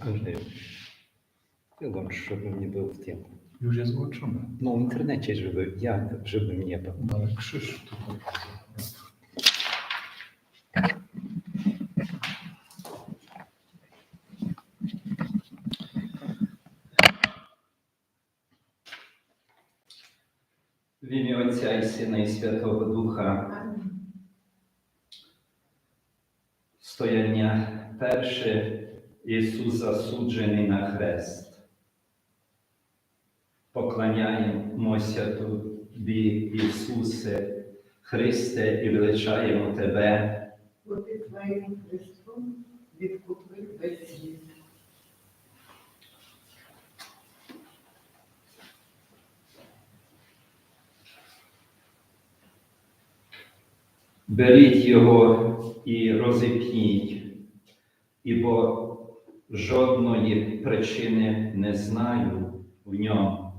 Andrzeju, wyłącz, żebym nie był w tym. Już jest włączony. No w internecie, żeby ja, żebym nie był. No, ale krzyż tutaj. W imię Ojca i Syna i Świętego Ducha. Stojenia pierwszy Ісус засуджений на хрест. Поклоняємося Тобі, Ісусе, Христе, і величаємо Тебе, бо ти твоїм Христом відкупив весь світ. Беріть його і розіпніть, ібо жодної причини не знаю в ньому,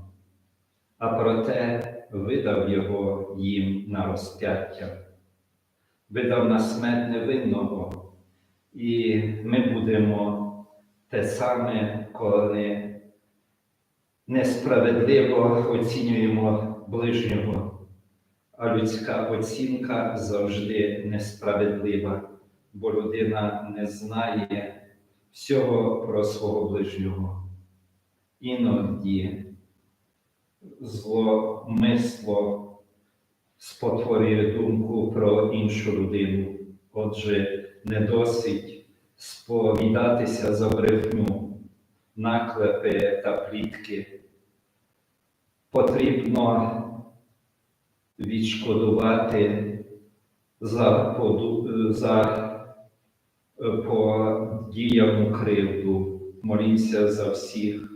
а проте видав його їм на розп'яття, видав на смерть невинного, і ми будемо те саме, коли несправедливо оцінюємо ближнього. А людська оцінка завжди несправедлива, бо людина не знає всього про свого ближнього. Іноді зломисло спотворює думку про іншу людину. Отже, не досить сповідатися за брехню, наклепи та плітки. Потрібно відшкодувати за, за е, подіяну кривду. Молімося за всіх,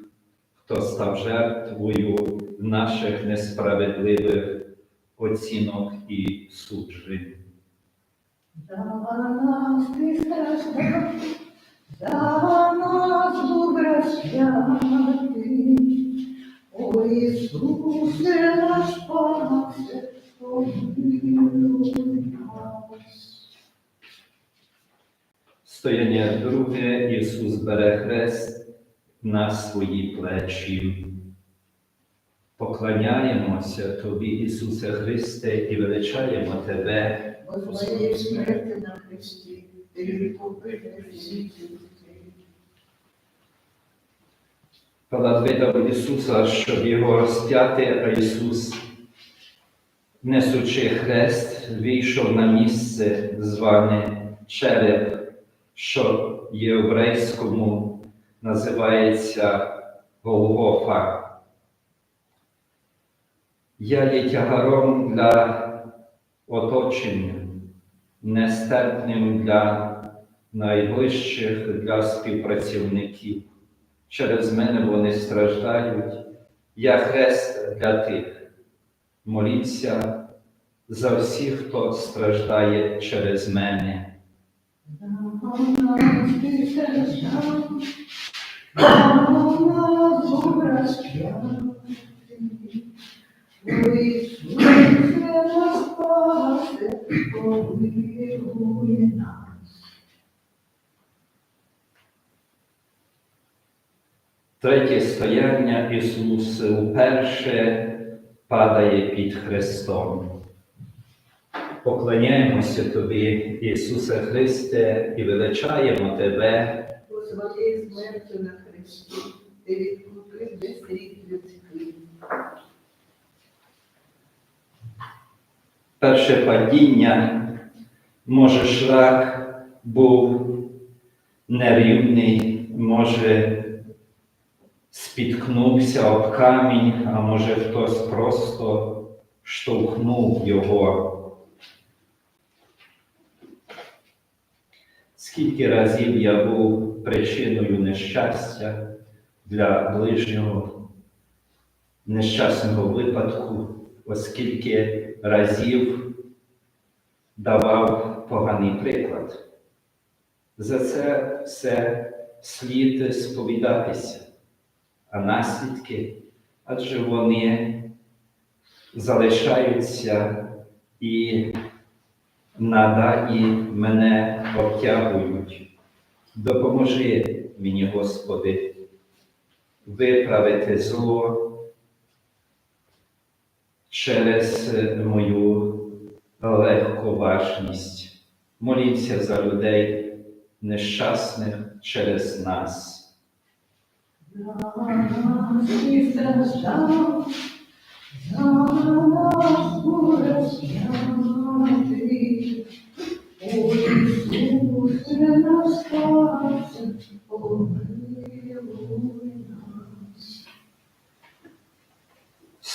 хто став жертвою наших несправедливих оцінок і суджень. За нас ти страждав, за нас був розп'ятий. О Ісусе наш Пасе, помилуй нас. Стояння друге Ісус бере хрест на свої плечі. Поклоняємося Тобі, Ісусе Христе, і величаємо Тебе. Твоєї смерти на Христі ти відкупив весь світ видав Ісуса, щоб його розп'яти, а Ісус, несучи хрест, вийшов на місце, зване череп, що єврейському називається Голгофа. Я є тягаром для оточення, нестерпним для найближчих, для співпрацівників через мене вони страждають. Я хрест для тих. Моліться за всіх, хто страждає через мене. Третє стояння Ісус вперше падає під Христом. Поклоняємося Тобі, Ісусе Христе, і величаємо Тебе. По своєї смерті на Христі ти відкупив весь рід людський. Перше падіння, може, шлях був нерівний, може, спіткнувся об камінь, а може хтось просто штовхнув його. Скільки разів я був причиною нещастя для ближнього, нещасного випадку, оскільки разів давав поганий приклад. За це все слід сповідатися, а наслідки, адже вони залишаються і надалі мене обтягують. Допоможи мені, Господи, виправити зло через мою легковажність. Моліться за людей нещасних через нас.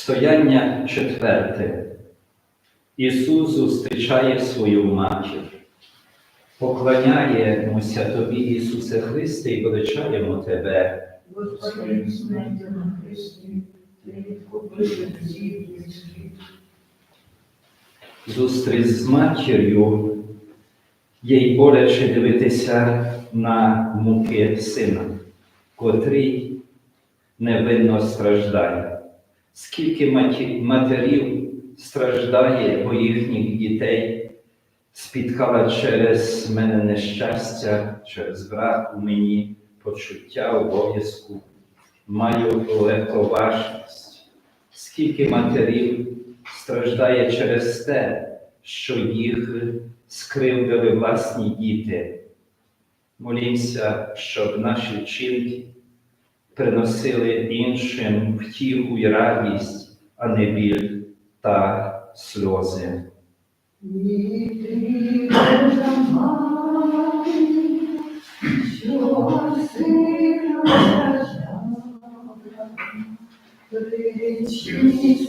Стояння четверте. Ісус зустрічає свою матір. Поклоняємося Тобі, Ісусе Христе, і величаємо Тебе. Господи, Христі, всіх людських. Зустріч з матір'ю, їй боляче дивитися на муки сина, котрий невинно страждає. Скільки матерів страждає, бо їхніх дітей спіткала через мене нещастя, через брак у мені почуття обов'язку, маю легковажність. Скільки матерів страждає через те, що їх скривдили власні діти. Молімося, щоб наші вчинки приносили іншим втіху й радість, а не біль та сльози. Ні, ти Божа мати, що Пречистая.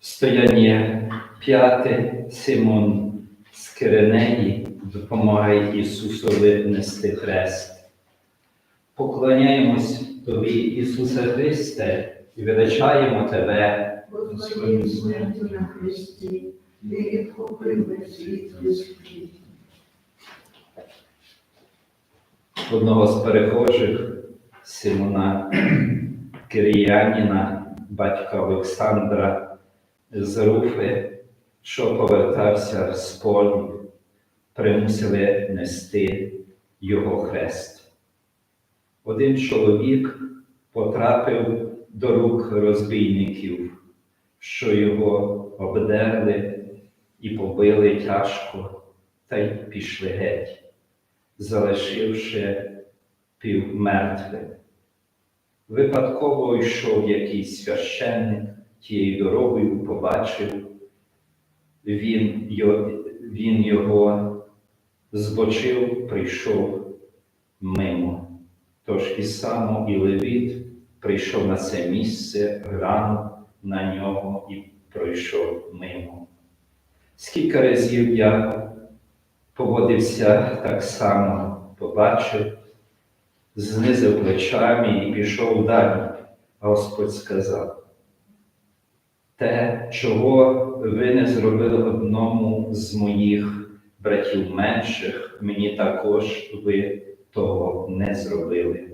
Стояння п'яте Симон з Киренеї допомагає Ісусові нести хрест. Поклоняємось Тобі, Ісусе Христе, і величаємо Тебе. Господи, смертю на Христі, ти відкупив світ людський. Одного з перехожих Симона Киріяніна, батька Олександра з Руфи, що повертався з полі, примусили нести його хрест. Один чоловік потрапив до рук розбійників, що його обдерли і побили тяжко, та й пішли геть залишивши півмертвим. Випадково йшов якийсь священник тією дорогою, побачив, він, йо- він його збочив, прийшов мимо. Тож і само і Левіт прийшов на це місце, глянув на нього і пройшов мимо. Скільки разів я поводився так само, побачив, знизив плечами і пішов далі. А Господь сказав, те, чого ви не зробили одному з моїх братів менших, мені також ви того не зробили.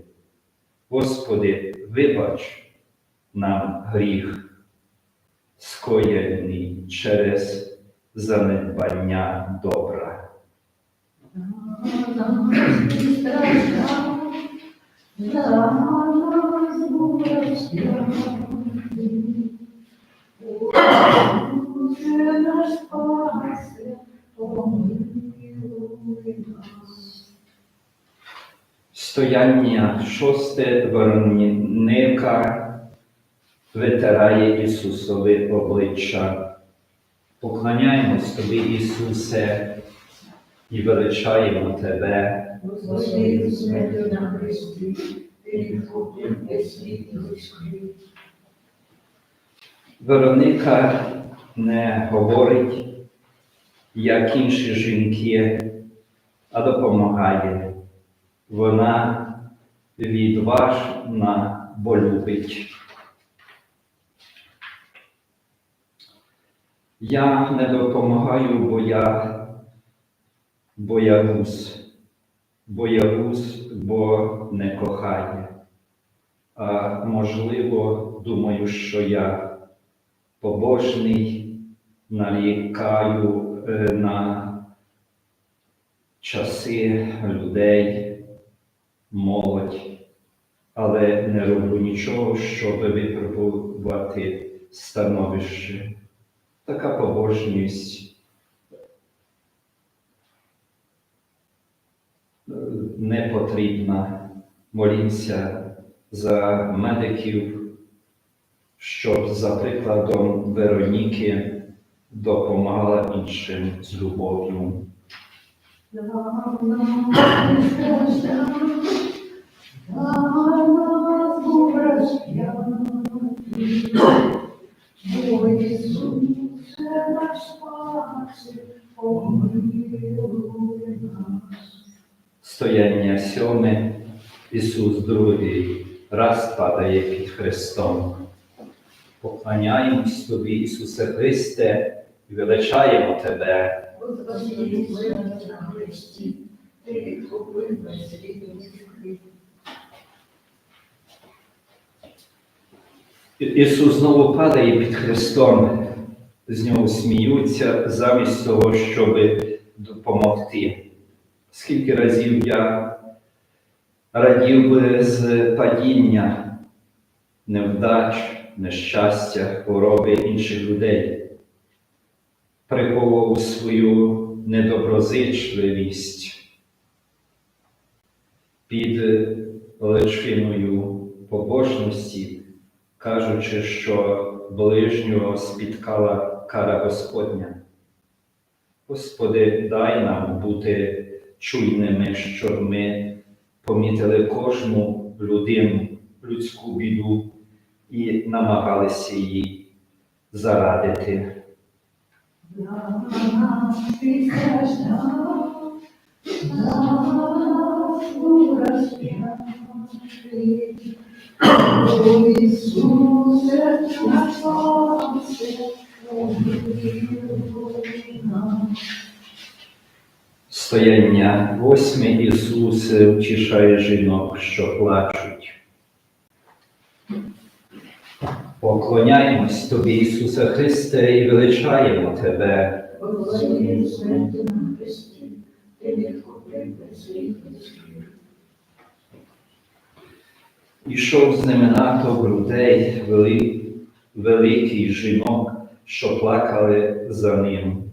Господи, вибач нам гріх, скоєний через занедбання добра. Стояння шосте Вероніка витирає Ісусові обличчя. Поклоняємось Тобі, Ісусе, і величаємо Тебе. Господи, смертю на Христі, ти відкупив світ людський. Вероника не говорить, як інші жінки, а допомагає. Вона відважна, бо любить. Я не допомагаю, бо я боягуз, боягуз, бо не кохає. А можливо, думаю, що я побожний, нарікаю е, на часи людей, молодь, але не роблю нічого, щоб випробувати становище. Така побожність не потрібна. Молімося за медиків, щоб за прикладом Вероніки допомагала іншим з любов'ю. Ісусе, наш Спасе, помилуй нас. Стояння сьоме, Ісус другий раз падає під Христом. Поклоняємось Тобі, Ісусе Христе, і величаємо Тебе. Ісус знову падає під Христом, з нього сміються замість того, щоб допомогти. Скільки разів я радів би з падіння, невдач, нещастя, хвороби інших людей, приховував свою недоброзичливість під личиною побожності, кажучи, що ближнього спіткала кара Господня. Господи, дай нам бути чуйними, щоб ми помітили кожну людину, людську біду і намагалися її зарадити. Страждав, на нас був розп'ятий. О, Ісусе, наш Спасе, помилуй нас. Стояння восьме Ісус втішає жінок, що плачуть. Поклоняємось Тобі, Ісусе Христе, і величаємо Тебе. Ішов з ними натовп людей, вели, великий жінок, що плакали за ним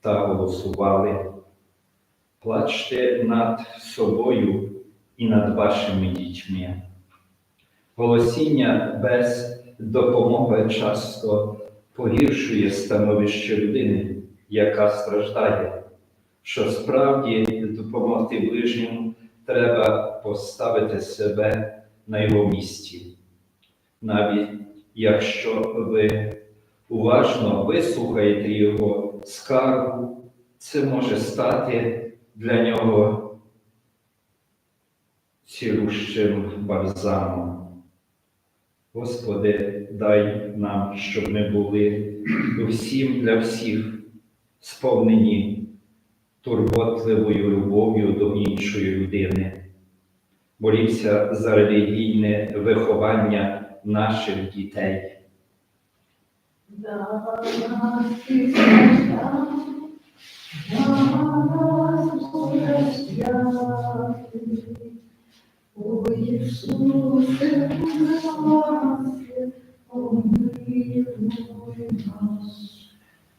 та голосували. Плачте над собою і над вашими дітьми. Голосіння без допомоги часто погіршує становище людини, яка страждає. Що справді допомогти ближньому треба поставити себе на його місці. Навіть якщо ви уважно вислухаєте його скаргу, це може стати для нього цілющим бальзамом. Господи, дай нам, щоб ми були всім для всіх сповнені турботливою любов'ю до іншої людини. Молімося за релігійне виховання наших дітей. За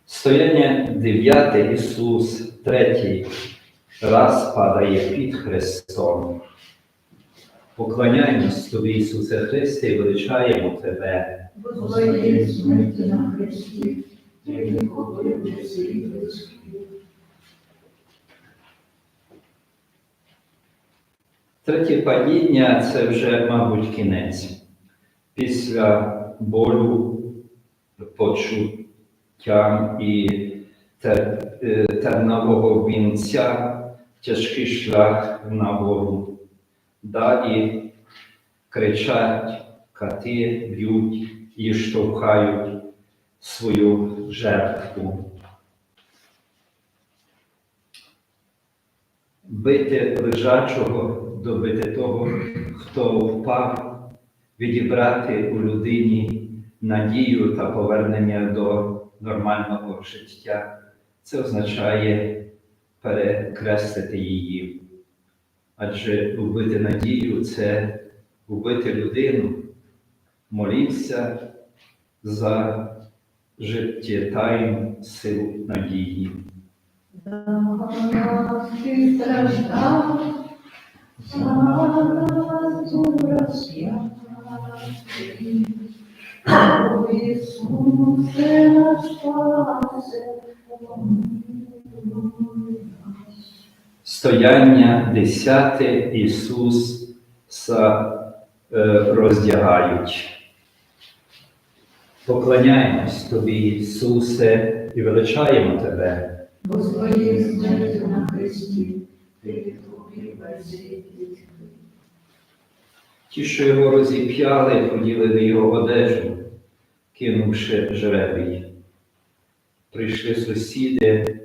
Стояння дев'яте Ісус третій раз падає під Христом. Поклоняємось Тобі, Ісусе Христе, і величаємо Тебе. Господи, смерти на Христі, ти відкупив весь світ людський. Третє падіння це вже, мабуть, кінець. Після болю, почуття і тер- е, тернового вінця тяжкий шлях нагору. Далі кричать, кати б'ють і штовхають свою жертву. Бити лежачого, добити того, хто впав, відібрати у людині надію та повернення до нормального життя. Це означає перекреслити її. Адже вбити надію це вбити людину. Молився за життєтайну силу надії. Ти страждав, Ісусе наш спасе. Стояння десяте Ісус са, е, роздягають. Поклоняємось Тобі, Ісусе, і величаємо Тебе. Бо своєю смертю на Христі ти відкупив весь світ від гріхів. Ті, що його розіп'яли, поділили його одежу, кинувши жребій. Прийшли сусіди,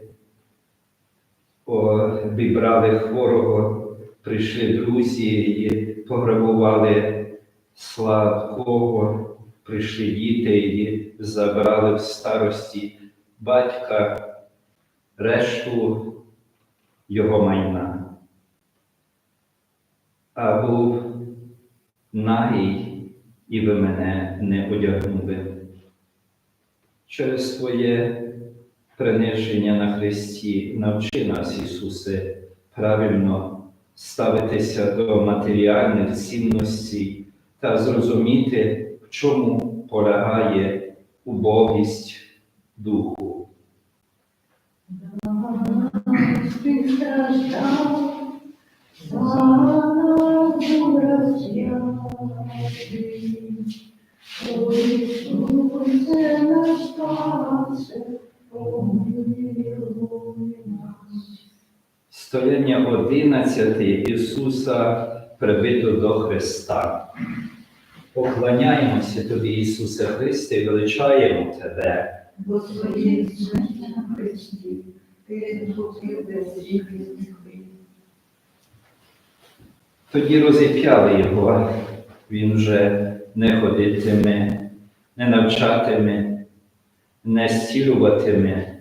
обібрали хворого, прийшли друзі, і пограбували сладкого, прийшли діти і забрали в старості батька решту його майна. Був нагий, і ви мене не одягнули. Через своє приниження на Христі навчи нас, Ісусе, правильно ставитися до матеріальних цінностей та зрозуміти, в чому полягає убогість духу. Ти страждав, Стояння 11 Ісуса прибито до Христа. Поклоняємося Тобі, Ісусе Христе, величаємо Тебе. Бо своєю смерті на Христі ти весь світ гріхів. Тоді розіп'яли його, він вже не ходитиме, не навчатиме, не зцілюватиме,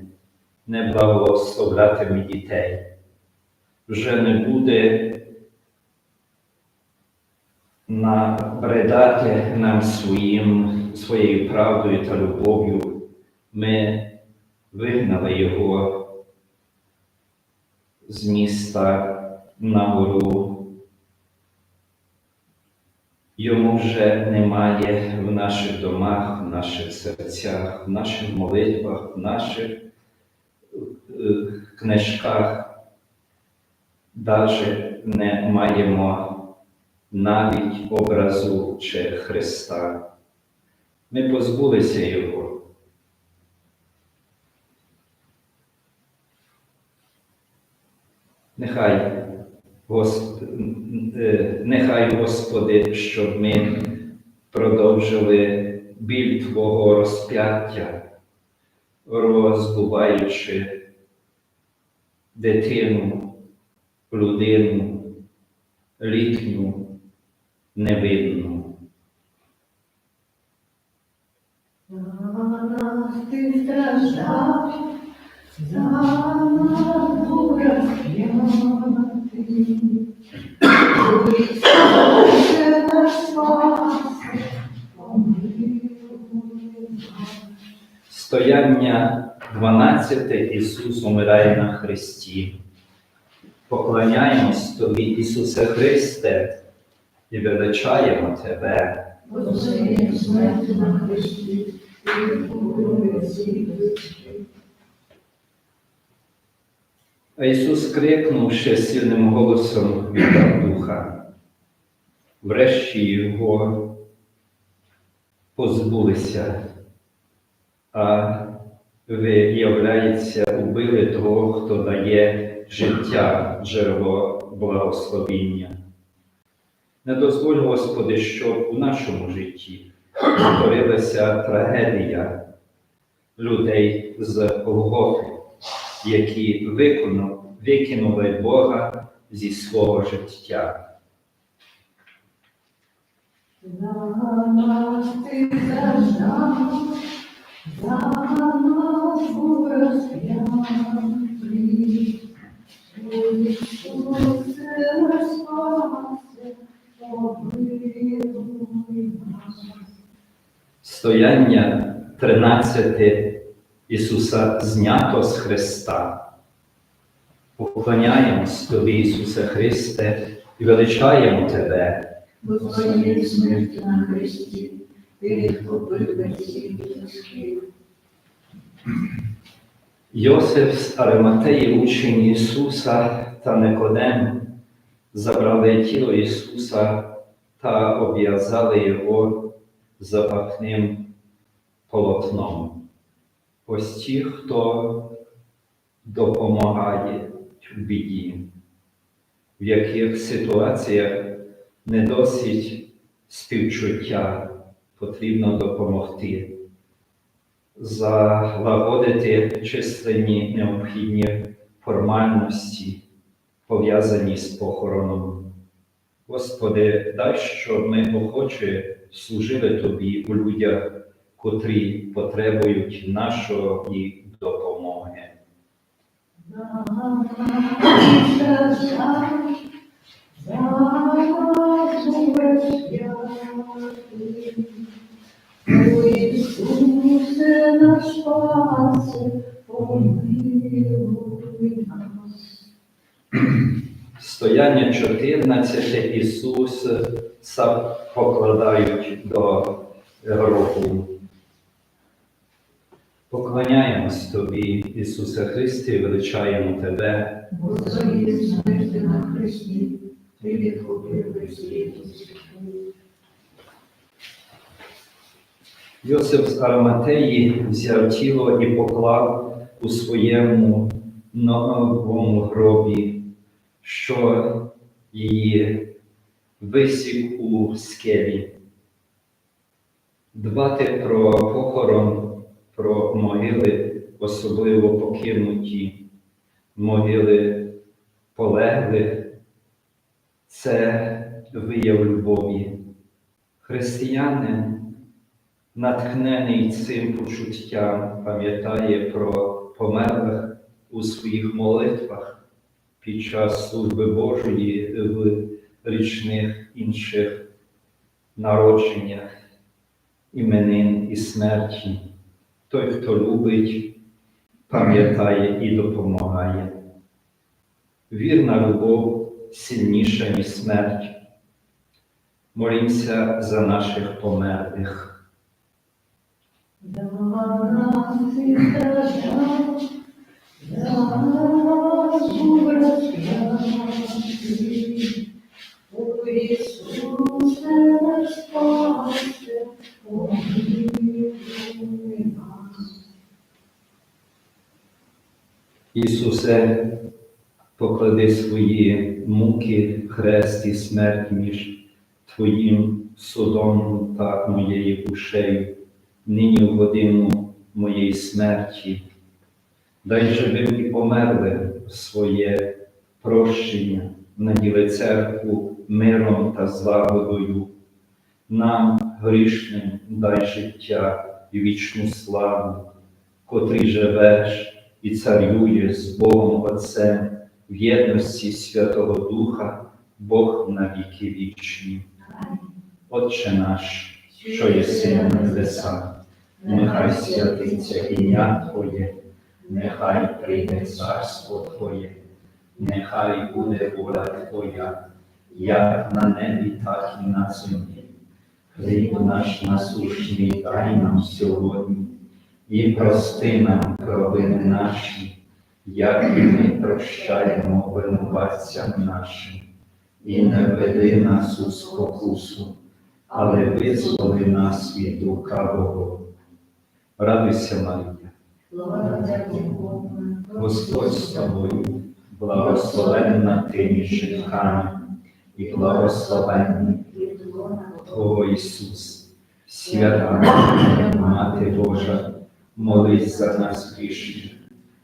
не благословлятиме дітей. Вже не буде набридати нам своїм, своєю правдою та любов'ю. Ми вигнали його з міста на гору Йому вже немає в наших домах, в наших серцях, в наших молитвах, в наших е, книжках. Даже не маємо навіть образу чи Христа. Ми позбулися Його. Нехай Госп... е, Нехай, Господи, щоб ми продовжили біль Твого розп'яття, розбуваючи дитину, людину, літню, невинну. Нас ти страждав, за нас. Стояння 12 Ісус умирає на Христі. Поклоняємось Тобі, Ісусе Христе, і величаємо Тебе. Бо своєю смертю на Христі ти відкупив весь світ від гріхів. А Ісус, крикнувши сильним голосом, віддав духа. Врешті його позбулися, а виявляється, убили того, хто дає життя, джерело благословіння. Не дозволь, Господи, щоб у нашому житті створилася трагедія людей з Голгофи, які виконав, викинули Бога зі свого життя. За нас ти зажав. Стояння 13 Ісуса знято з Христа. Поклоняємось Тобі, Ісусе Христе, і величаємо Тебе. Бо смерті на Христі ти відкупив. Йосиф з Ариматеї, учень Ісуса та Никодем, забрали тіло Ісуса та обв'язали його запахним полотном. Ось ті, хто допомагає в біді, в яких ситуаціях не досить співчуття, потрібно допомогти залагодити численні необхідні формальності, пов'язані з похороном. Господи, дай, щоб ми охоче служили Тобі у людях, котрі потребують нашої допомоги. Стояння 14 Ісус покладають до гробу. Поклоняємось Тобі, Ісусе Христе, і величаємо Тебе. Бо своєї смерті на Христі ти відкупив світ. Йосип з Араматеї взяв тіло і поклав у своєму новому гробі, що її висік у скелі. Дбати про похорон, про могили, особливо покинуті, могили полеглих, це вияв любові. Християнин натхнений цим почуттям, пам'ятає про померлих у своїх молитвах під час служби Божої в річних інших народженнях, іменин і смерті. Той, хто любить, пам'ятає і допомагає. Вірна любов сильніша, ніж смерть. Молімося за наших померлих. За нас і страждав, за нас був розп'ятий. О Ісусе наш спасе, помилуй нас. Ісусе, поклади свої муки, хрест і смерть між Твоїм судом та моєю душею, нині в годину моєї смерті. Дай живим і померлим своє прощення, наділи церкву миром та злагодою. Нам, грішним, дай життя і вічну славу, котрий живеш і царює з Богом Отцем в єдності Святого Духа, Бог на віки вічні. Отче наш, що єси на небесах, нехай святиться ім'я Твоє, нехай прийде царство Твоє, нехай буде воля Твоя, як на небі, так і на землі. Хліб наш насущний дай нам сьогодні, і прости нам провини наші, як і ми прощаємо винуватцям нашим, і не веди нас у спокусу, але визволи нас від лукавого. Радуйся, Марія, Господь з тобою, благословенна ти між жінками, і благословенний Твого Ісус, свята Мати Божа, молись за нас грішні,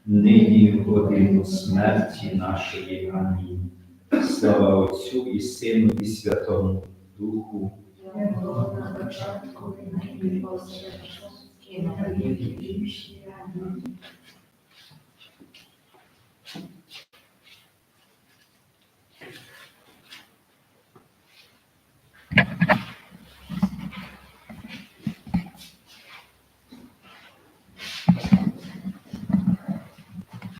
нині і в годину смерті нашої. Амінь. Слава Отцю і Сину, і Святому Духу. на і нині, і на віки вічні.